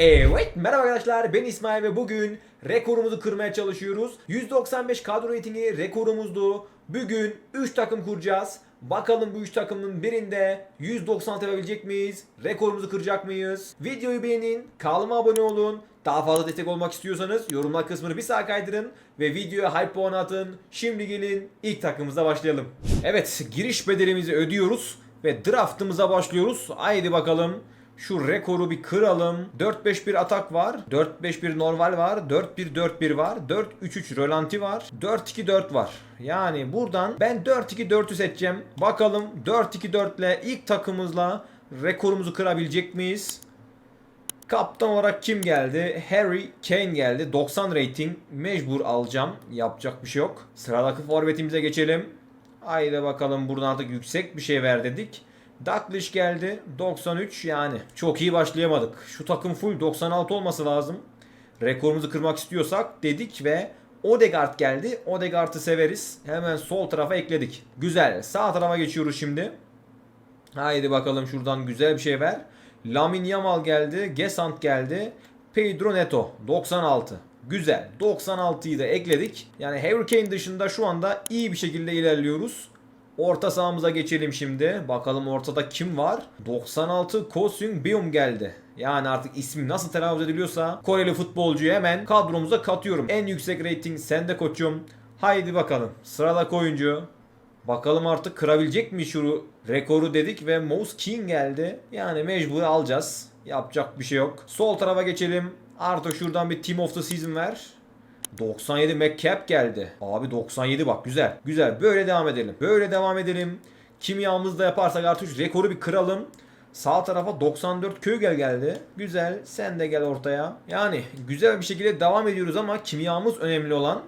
Evet merhaba arkadaşlar ben İsmail ve bugün rekorumuzu kırmaya çalışıyoruz. 195 kadro reytingi rekorumuzdu. Bugün 3 takım kuracağız. Bakalım bu 3 takımın birinde 196 yapabilecek miyiz? Rekorumuzu kıracak mıyız? Videoyu beğenin, kanalıma abone olun. Daha fazla destek olmak istiyorsanız yorumlar kısmını bir sağa kaydırın ve videoya hype puan atın. Şimdi gelin ilk takımımıza başlayalım. Evet giriş bedelimizi ödüyoruz ve draftımıza başlıyoruz. Haydi bakalım. Şu rekoru bir kıralım. 4-5-1 atak var. 4-5-1 normal var. 4-1-4-1 var. 4-3-3 rölanti var. 4-2-4 var. Yani buradan ben 4-2-4'ü seçeceğim. Bakalım 4-2-4 ile ilk takımımızla rekorumuzu kırabilecek miyiz? Kaptan olarak kim geldi? Harry Kane geldi. 90 rating. Mecbur alacağım. Yapacak bir şey yok. Sıradaki forvetimize geçelim. Haydi bakalım buradan artık yüksek bir şey ver dedik. Douglas geldi. 93 yani. Çok iyi başlayamadık. Şu takım full 96 olması lazım. Rekorumuzu kırmak istiyorsak dedik ve Odegaard geldi. Odegaard'ı severiz. Hemen sol tarafa ekledik. Güzel. Sağ tarafa geçiyoruz şimdi. Haydi bakalım şuradan güzel bir şey ver. Lamin Yamal geldi. Gesant geldi. Pedro Neto 96. Güzel. 96'yı da ekledik. Yani Harry Kane dışında şu anda iyi bir şekilde ilerliyoruz. Orta sahamıza geçelim şimdi. Bakalım ortada kim var? 96 Kosung Byum geldi. Yani artık ismi nasıl telaffuz ediliyorsa Koreli futbolcuyu hemen kadromuza katıyorum. En yüksek rating sende koçum. Haydi bakalım. Sıradaki oyuncu. Bakalım artık kırabilecek mi şu rekoru dedik ve Mouse King geldi. Yani mecbur alacağız. Yapacak bir şey yok. Sol tarafa geçelim. Artık şuradan bir Team of the Season ver. 97 McCap geldi. Abi 97 bak güzel. Güzel. Böyle devam edelim. Böyle devam edelim. Kimyamızı da yaparsak artık rekoru bir kıralım. Sağ tarafa 94 Kögel geldi. Güzel. Sen de gel ortaya. Yani güzel bir şekilde devam ediyoruz ama kimyamız önemli olan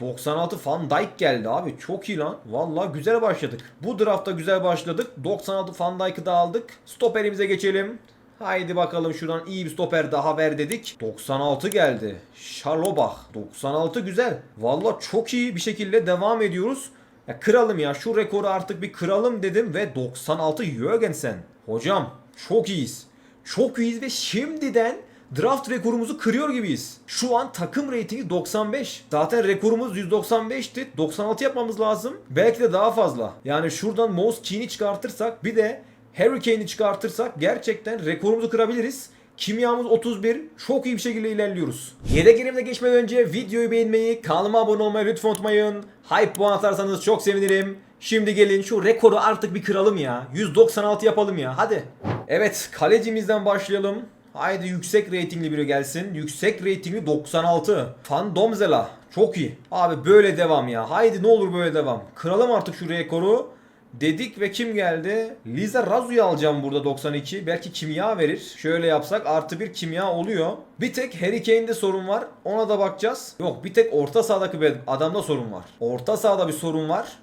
96 Van Dijk geldi abi. Çok iyi lan. Vallahi güzel başladık. Bu draftta güzel başladık. 96 Van Dijk'ı da aldık. Stoperimize geçelim. Haydi bakalım şuradan iyi bir stoper daha ver dedik. 96 geldi. Schalobach. 96 güzel. Vallahi çok iyi bir şekilde devam ediyoruz. Ya kıralım ya şu rekoru artık bir kıralım dedim ve 96 Jürgensen. Hocam çok iyiyiz. Çok iyiyiz ve şimdiden draft rekorumuzu kırıyor gibiyiz. Şu an takım reytingi 95. Zaten rekorumuz 195'ti. 96 yapmamız lazım. Belki de daha fazla. Yani şuradan Mouse Keen'i çıkartırsak bir de Harry Kane'i çıkartırsak gerçekten rekorumuzu kırabiliriz. Kimyamız 31. Çok iyi bir şekilde ilerliyoruz. Yedek yerimize geçmeden önce videoyu beğenmeyi, kanalıma abone olmayı lütfen unutmayın. Hype puan atarsanız çok sevinirim. Şimdi gelin şu rekoru artık bir kıralım ya. 196 yapalım ya. Hadi. Evet kalecimizden başlayalım. Haydi yüksek reytingli biri gelsin. Yüksek reytingli 96. Van Domzela. Çok iyi. Abi böyle devam ya. Haydi ne olur böyle devam. Kıralım artık şu rekoru. Dedik ve kim geldi? Liza Razu'yu alacağım burada 92. Belki kimya verir. Şöyle yapsak artı bir kimya oluyor. Bir tek Harry Kane'de sorun var. Ona da bakacağız. Yok bir tek orta sahadaki adamda sorun var. Orta sahada bir sorun var.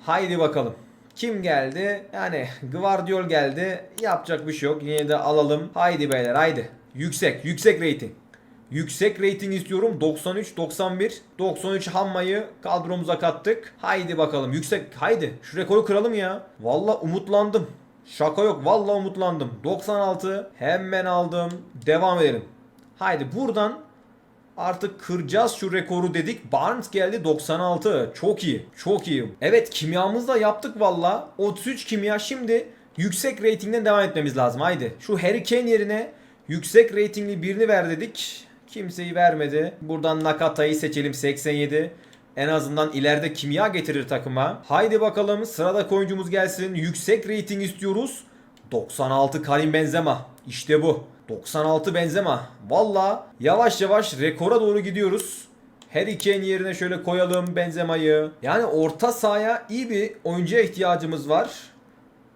Haydi bakalım. Kim geldi? Yani Guardiol geldi. Yapacak bir şey yok. Yine de alalım. Haydi beyler haydi. Yüksek. Yüksek rating. Yüksek rating istiyorum. 93, 91. 93 Hamma'yı kadromuza kattık. Haydi bakalım. Yüksek. Haydi. Şu rekoru kıralım ya. Valla umutlandım. Şaka yok. Valla umutlandım. 96. Hemen aldım. Devam edelim. Haydi buradan Artık kıracağız şu rekoru dedik. Barnes geldi 96. Çok iyi. Çok iyi. Evet kimyamızı da yaptık valla. 33 kimya şimdi yüksek reytingden devam etmemiz lazım. Haydi. Şu Harry Kane yerine yüksek reytingli birini ver dedik. Kimseyi vermedi. Buradan Nakata'yı seçelim 87. En azından ileride kimya getirir takıma. Haydi bakalım sırada oyuncumuz gelsin. Yüksek reyting istiyoruz. 96 Karim Benzema. İşte bu. 96 Benzema. Valla yavaş yavaş rekora doğru gidiyoruz. Harry Kane yerine şöyle koyalım Benzema'yı. Yani orta sahaya iyi bir oyuncuya ihtiyacımız var.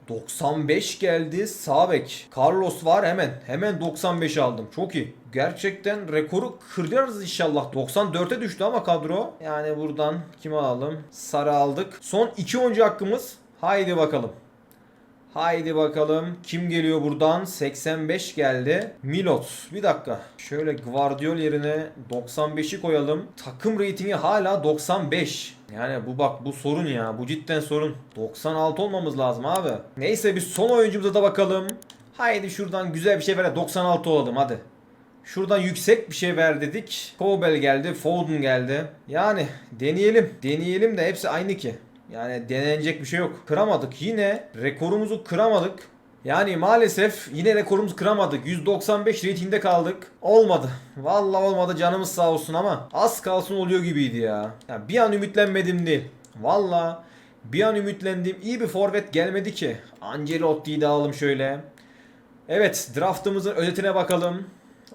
95 geldi sağ bek. Carlos var hemen. Hemen 95 aldım. Çok iyi. Gerçekten rekoru kırarız inşallah. 94'e düştü ama kadro. Yani buradan kimi alalım? Sarı aldık. Son 2 oyuncu hakkımız. Haydi bakalım. Haydi bakalım. Kim geliyor buradan? 85 geldi. Milot. Bir dakika. Şöyle Guardiol yerine 95'i koyalım. Takım reytingi hala 95. Yani bu bak bu sorun ya. Bu cidden sorun. 96 olmamız lazım abi. Neyse biz son oyuncumuza da bakalım. Haydi şuradan güzel bir şey ver. 96 olalım hadi. Şuradan yüksek bir şey ver dedik. Kobel geldi, Foden geldi. Yani deneyelim. Deneyelim de hepsi aynı ki. Yani denenecek bir şey yok. Kıramadık. Yine rekorumuzu kıramadık. Yani maalesef yine rekorumuzu kıramadık. 195 reytingde kaldık. Olmadı. Vallahi olmadı canımız sağ olsun ama az kalsın oluyor gibiydi ya. ya bir an ümitlenmedim değil. Vallahi bir an ümitlendim. İyi bir forvet gelmedi ki. Ancelotti'yi de alalım şöyle. Evet draftımızın özetine bakalım.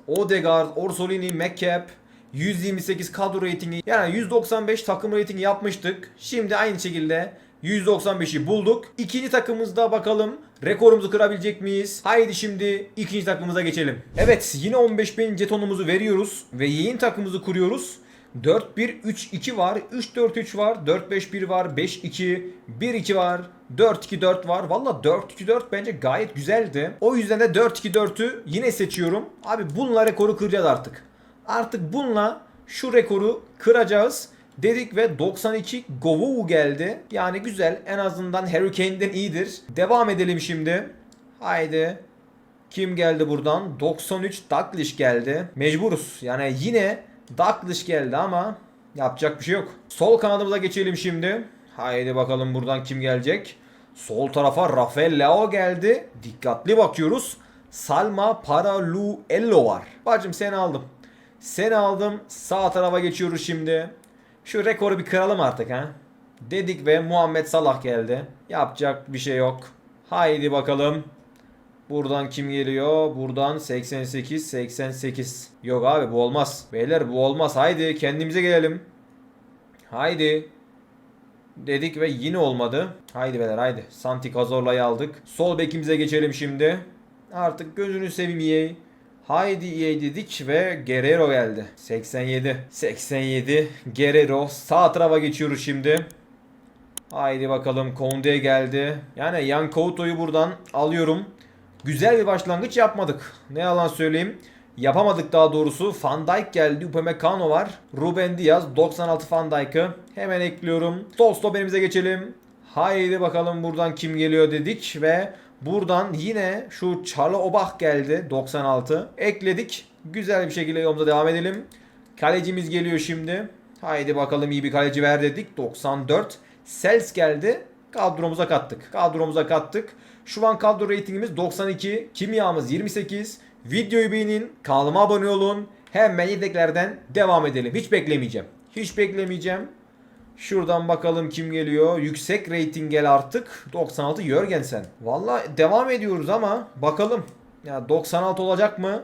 Odegaard, Orsolini, McCap, 128 kadro reytingi yani 195 takım reytingi yapmıştık. Şimdi aynı şekilde 195'i bulduk. İkinci takımımızda bakalım rekorumuzu kırabilecek miyiz? Haydi şimdi ikinci takımımıza geçelim. Evet yine 15.000 jetonumuzu veriyoruz ve yeni takımımızı kuruyoruz. 4-1-3-2 var, 3-4-3 var, 4-5-1 var, 5-2, 1-2 var, 4-2-4 var. Valla 4-2-4 bence gayet güzeldi. O yüzden de 4-2-4'ü yine seçiyorum. Abi bununla rekoru kıracağız artık. Artık bununla şu rekoru kıracağız. Dedik ve 92 Govu geldi. Yani güzel. En azından Harry Kane'den iyidir. Devam edelim şimdi. Haydi. Kim geldi buradan? 93 Douglas geldi. Mecburuz. Yani yine Douglas geldi ama yapacak bir şey yok. Sol kanadımıza geçelim şimdi. Haydi bakalım buradan kim gelecek? Sol tarafa Rafael Leao geldi. Dikkatli bakıyoruz. Salma Paraluello var. Bacım seni aldım. Seni aldım. Sağ tarafa geçiyoruz şimdi. Şu rekoru bir kıralım artık ha. Dedik ve Muhammed Salah geldi. Yapacak bir şey yok. Haydi bakalım. Buradan kim geliyor? Buradan 88 88. Yok abi bu olmaz. Beyler bu olmaz. Haydi kendimize gelelim. Haydi. Dedik ve yine olmadı. Haydi beyler haydi. Santi Cazorla'yı aldık. Sol bekimize geçelim şimdi. Artık gözünü seveyim EA. Haydi EA dedik ve Guerrero geldi. 87. 87. Guerrero. Sağ tarafa geçiyoruz şimdi. Haydi bakalım Konde geldi. Yani Yan Couto'yu buradan alıyorum. Güzel bir başlangıç yapmadık. Ne yalan söyleyeyim. Yapamadık daha doğrusu. Van Dijk geldi. Upamecano var. Ruben Diaz 96 Van Dijk'ı. Hemen ekliyorum. Sol stoperimize geçelim. Haydi bakalım buradan kim geliyor dedik ve buradan yine şu Charlie Obach geldi 96. Ekledik. Güzel bir şekilde yolumuza devam edelim. Kalecimiz geliyor şimdi. Haydi bakalım iyi bir kaleci ver dedik. 94. Sels geldi. Kadromuza kattık. Kadromuza kattık. Şu an kadro reytingimiz 92. Kimyamız 28. Videoyu beğenin. Kanalıma abone olun. Hemen yedeklerden devam edelim. Hiç beklemeyeceğim. Hiç beklemeyeceğim. Şuradan bakalım kim geliyor. Yüksek rating gel artık. 96 Jörgensen. Valla devam ediyoruz ama bakalım. Ya 96 olacak mı?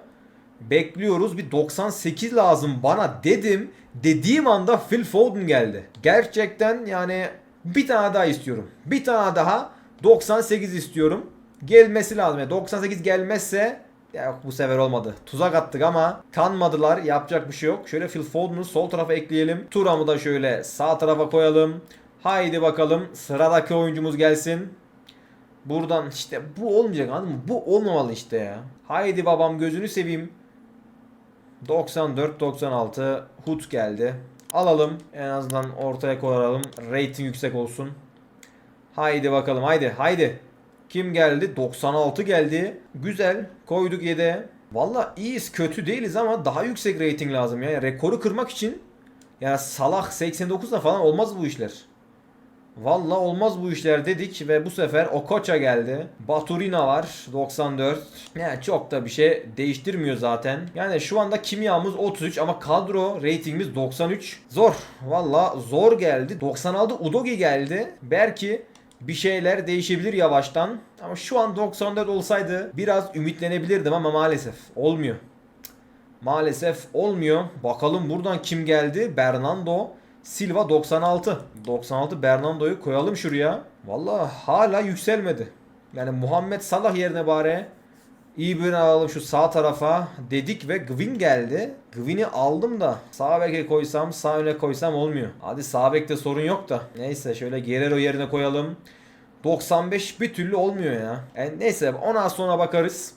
Bekliyoruz. Bir 98 lazım bana dedim. Dediğim anda Phil Foden geldi. Gerçekten yani bir tane daha istiyorum. Bir tane daha 98 istiyorum. Gelmesi lazım. Yani 98 gelmezse ya bu sefer olmadı. Tuzak attık ama kanmadılar. Yapacak bir şey yok. Şöyle Phil Foden'u sol tarafa ekleyelim. Turam'ı da şöyle sağ tarafa koyalım. Haydi bakalım sıradaki oyuncumuz gelsin. Buradan işte bu olmayacak anladın mı? Bu olmamalı işte ya. Haydi babam gözünü seveyim. 94-96 Hut geldi. Alalım. En azından ortaya koyalım. Rating yüksek olsun. Haydi bakalım haydi haydi. Kim geldi? 96 geldi. Güzel. Koyduk 7'ye. Valla iyiyiz. Kötü değiliz ama daha yüksek rating lazım ya. Yani rekoru kırmak için yani Salah 89'da falan olmaz bu işler. Valla olmaz bu işler dedik ve bu sefer Okocha geldi. Baturina var 94. Yani çok da bir şey değiştirmiyor zaten. Yani şu anda kimyamız 33 ama kadro ratingimiz 93. Zor. Valla zor geldi. 96 Udogi geldi. Belki bir şeyler değişebilir yavaştan. Ama şu an 94 olsaydı biraz ümitlenebilirdim ama maalesef olmuyor. Maalesef olmuyor. Bakalım buradan kim geldi? Bernardo Silva 96. 96 Bernardo'yu koyalım şuraya. Valla hala yükselmedi. Yani Muhammed Salah yerine bari iyi birini alalım şu sağ tarafa dedik ve Gwyn geldi. Gwyn'i aldım da sağ beke koysam sağ öne koysam olmuyor. Hadi sağ bekte sorun yok da. Neyse şöyle Guerrero yerine koyalım. 95 bir türlü olmuyor ya. Yani neyse ona sonra bakarız.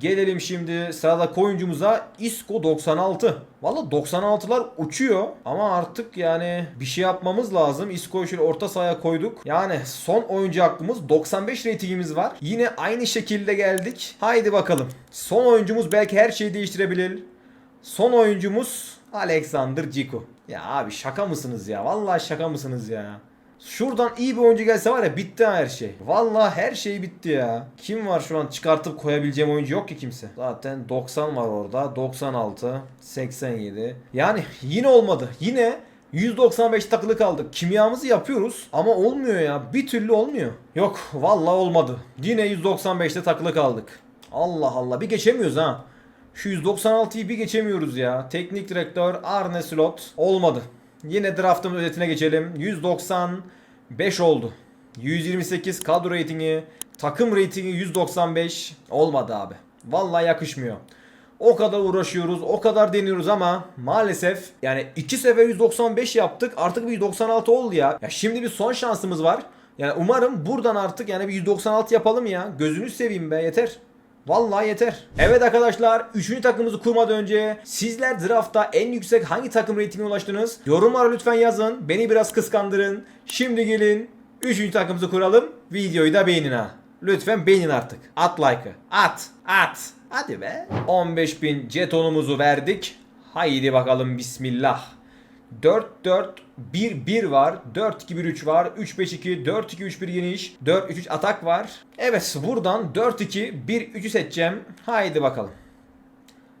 Gelelim şimdi sırada oyuncumuza Isco 96. Valla 96'lar uçuyor ama artık yani bir şey yapmamız lazım. Isco'yu şöyle orta sahaya koyduk. Yani son oyuncu hakkımız 95 ratingimiz var. Yine aynı şekilde geldik. Haydi bakalım. Son oyuncumuz belki her şeyi değiştirebilir. Son oyuncumuz Alexander Ciku. Ya abi şaka mısınız ya? Vallahi şaka mısınız ya? Şuradan iyi bir oyuncu gelse var ya bitti her şey. Vallahi her şey bitti ya. Kim var şu an çıkartıp koyabileceğim oyuncu yok ki kimse. Zaten 90 var orada. 96, 87. Yani yine olmadı. Yine 195 takılı kaldık. Kimyamızı yapıyoruz ama olmuyor ya. Bir türlü olmuyor. Yok vallahi olmadı. Yine 195'te takılı kaldık. Allah Allah bir geçemiyoruz ha. Şu 196'yı bir geçemiyoruz ya. Teknik direktör Arne Slot olmadı. Yine draftın özetine geçelim. 195 oldu. 128 kadro reytingi, takım reytingi 195 olmadı abi. Vallahi yakışmıyor. O kadar uğraşıyoruz, o kadar deniyoruz ama maalesef yani iki sefer 195 yaptık. Artık bir 196 oldu ya. Ya şimdi bir son şansımız var. Yani umarım buradan artık yani bir 196 yapalım ya. Gözünü seveyim be yeter. Vallahi yeter. Evet arkadaşlar 3. takımımızı kurmadan önce sizler draftta en yüksek hangi takım reytingine ulaştınız? Yorumlara lütfen yazın. Beni biraz kıskandırın. Şimdi gelin 3. takımımızı kuralım. Videoyu da beğenin ha. Lütfen beğenin artık. At like'ı. At. At. Hadi be. 15.000 jetonumuzu verdik. Haydi bakalım bismillah. 4-4-1-1 var. 4-2-1-3 var. 3-5-2, 4-2-3-1 geniş. 4-3-3 atak var. Evet buradan 4-2-1-3'ü seçeceğim. Haydi bakalım.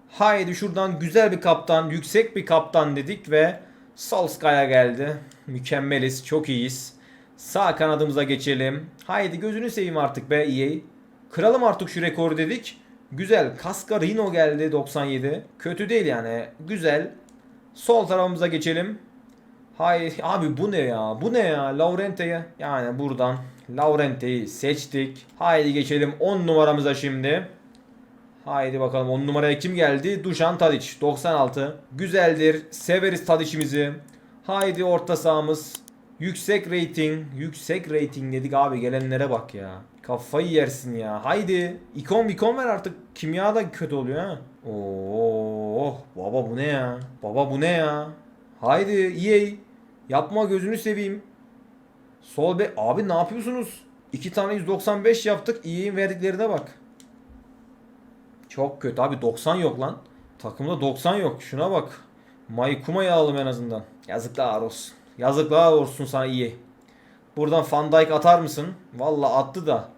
Haydi şuradan güzel bir kaptan, yüksek bir kaptan dedik ve Solskjaer'a geldi. Mükemmeliz, çok iyiyiz. Sağ kanadımıza geçelim. Haydi gözünü seveyim artık be EA. Kıralım artık şu rekoru dedik. Güzel. Cascarino geldi 97. Kötü değil yani. Güzel. Sol tarafımıza geçelim. Hay abi bu ne ya? Bu ne ya? Laurente'ye. Yani buradan Laurente'yi seçtik. Haydi geçelim 10 numaramıza şimdi. Haydi bakalım 10 numaraya kim geldi? Dušan Tadic 96. Güzeldir. Severiz Tadic'imizi. Haydi orta sahamız. Yüksek rating. Yüksek rating dedik abi gelenlere bak ya. Kafayı yersin ya. Haydi. İkon ikon ver artık. Kimya da kötü oluyor ha. Oo, baba bu ne ya? Baba bu ne ya? Haydi EA. Yapma gözünü seveyim. Sol be abi ne yapıyorsunuz? İki tane 195 yaptık. EA'in verdiklerine bak. Çok kötü abi 90 yok lan. Takımda 90 yok. Şuna bak. Maykuma'yı alalım en azından. Yazıklar olsun. Yazıklar olsun sana iyi. Buradan Van Dijk atar mısın? Valla attı da.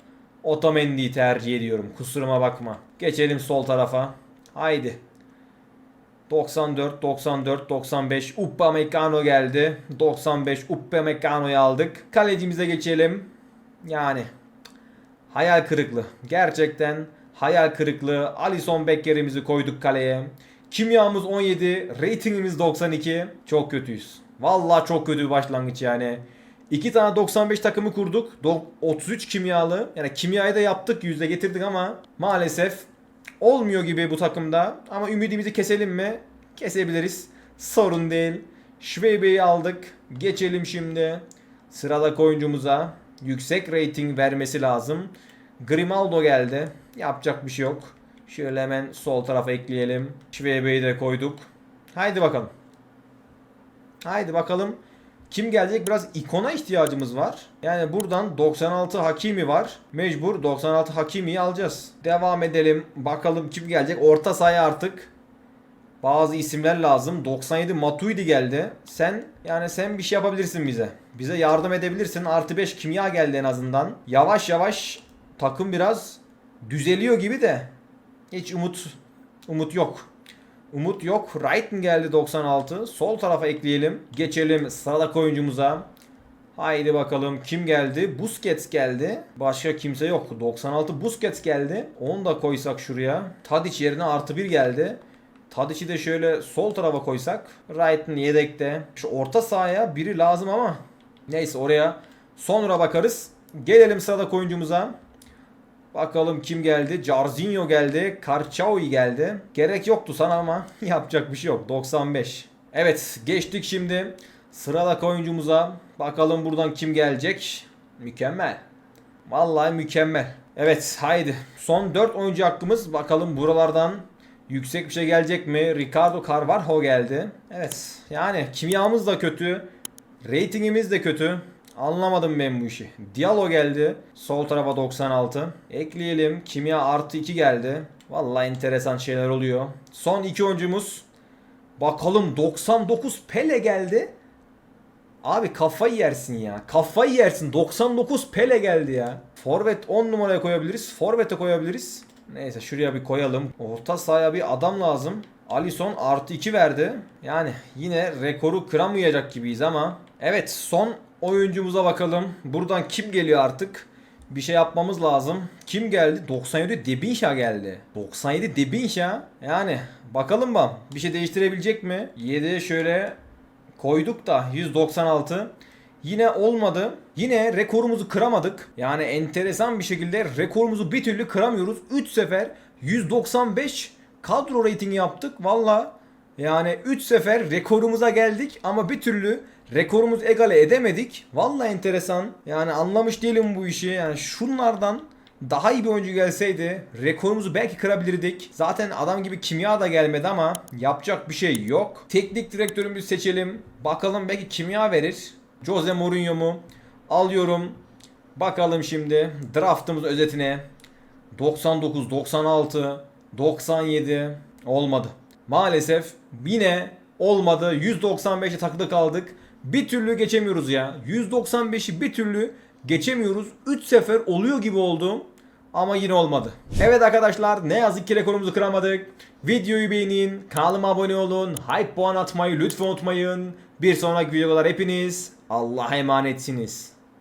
Otamendi'yi tercih ediyorum. Kusuruma bakma. Geçelim sol tarafa. Haydi. 94, 94, 95. Upamecano geldi. 95 Upamecano'yu aldık. Kalecimize geçelim. Yani hayal kırıklığı. Gerçekten hayal kırıklığı. Alisson Becker'imizi koyduk kaleye. Kimyamız 17, ratingimiz 92. Çok kötüyüz. Vallahi çok kötü bir başlangıç yani. İki tane 95 takımı kurduk. Do- 33 kimyalı. Yani kimyayı da yaptık yüzde getirdik ama maalesef olmuyor gibi bu takımda. Ama ümidimizi keselim mi? Kesebiliriz. Sorun değil. Şveybe'yi aldık. Geçelim şimdi. Sıradaki oyuncumuza yüksek rating vermesi lazım. Grimaldo geldi. Yapacak bir şey yok. Şöyle hemen sol tarafa ekleyelim. Şveybe'yi de koyduk. Haydi bakalım. Haydi bakalım. Kim gelecek? Biraz ikona ihtiyacımız var. Yani buradan 96 Hakimi var. Mecbur 96 Hakimi'yi alacağız. Devam edelim. Bakalım kim gelecek? Orta sahaya artık. Bazı isimler lazım. 97 Matuidi geldi. Sen yani sen bir şey yapabilirsin bize. Bize yardım edebilirsin. Artı 5 kimya geldi en azından. Yavaş yavaş takım biraz düzeliyor gibi de. Hiç umut umut yok. Umut yok. Wrighton geldi 96. Sol tarafa ekleyelim. Geçelim sıradaki oyuncumuza. Haydi bakalım kim geldi? Busquets geldi. Başka kimse yok. 96 Busquets geldi. Onu da koysak şuraya. Tadic yerine artı 1 geldi. Tadic'i de şöyle sol tarafa koysak. Wrighton yedekte. Şu orta sahaya biri lazım ama. Neyse oraya sonra bakarız. Gelelim sıradaki oyuncumuza. Bakalım kim geldi? Jarzinho geldi. Karçaoy geldi. Gerek yoktu sana ama yapacak bir şey yok. 95. Evet geçtik şimdi sıradaki oyuncumuza. Bakalım buradan kim gelecek? Mükemmel. Vallahi mükemmel. Evet haydi. Son 4 oyuncu hakkımız. Bakalım buralardan yüksek bir şey gelecek mi? Ricardo Carvalho geldi. Evet yani kimyamız da kötü. Ratingimiz de kötü. Anlamadım ben bu işi. Diallo geldi. Sol tarafa 96. Ekleyelim. Kimya artı 2 geldi. Vallahi enteresan şeyler oluyor. Son iki oyuncumuz. Bakalım 99 Pele geldi. Abi kafayı yersin ya. Kafayı yersin. 99 Pele geldi ya. Forvet 10 numaraya koyabiliriz. Forvet'e koyabiliriz. Neyse şuraya bir koyalım. Orta sahaya bir adam lazım. Alisson artı 2 verdi. Yani yine rekoru kıramayacak gibiyiz ama. Evet son oyuncumuza bakalım. Buradan kim geliyor artık? Bir şey yapmamız lazım. Kim geldi? 97 Debinşa geldi. 97 Debinşa. Yani bakalım bak bir şey değiştirebilecek mi? 7 şöyle koyduk da 196. Yine olmadı. Yine rekorumuzu kıramadık. Yani enteresan bir şekilde rekorumuzu bir türlü kıramıyoruz. 3 sefer 195 kadro rating yaptık. Valla yani 3 sefer rekorumuza geldik ama bir türlü rekorumuz egale edemedik. Valla enteresan. Yani anlamış değilim bu işi. Yani şunlardan daha iyi bir oyuncu gelseydi rekorumuzu belki kırabilirdik. Zaten adam gibi kimya da gelmedi ama yapacak bir şey yok. Teknik direktörümüzü seçelim. Bakalım belki kimya verir. Jose Mourinho mu? Alıyorum. Bakalım şimdi draftımız özetine. 99, 96, 97 olmadı. Maalesef yine olmadı. 195'e takılı kaldık. Bir türlü geçemiyoruz ya. 195'i bir türlü geçemiyoruz. 3 sefer oluyor gibi oldu. Ama yine olmadı. Evet arkadaşlar ne yazık ki rekorumuzu kıramadık. Videoyu beğenin, kanalıma abone olun, hype puan atmayı lütfen unutmayın. Bir sonraki videolar hepiniz Allah'a emanetsiniz.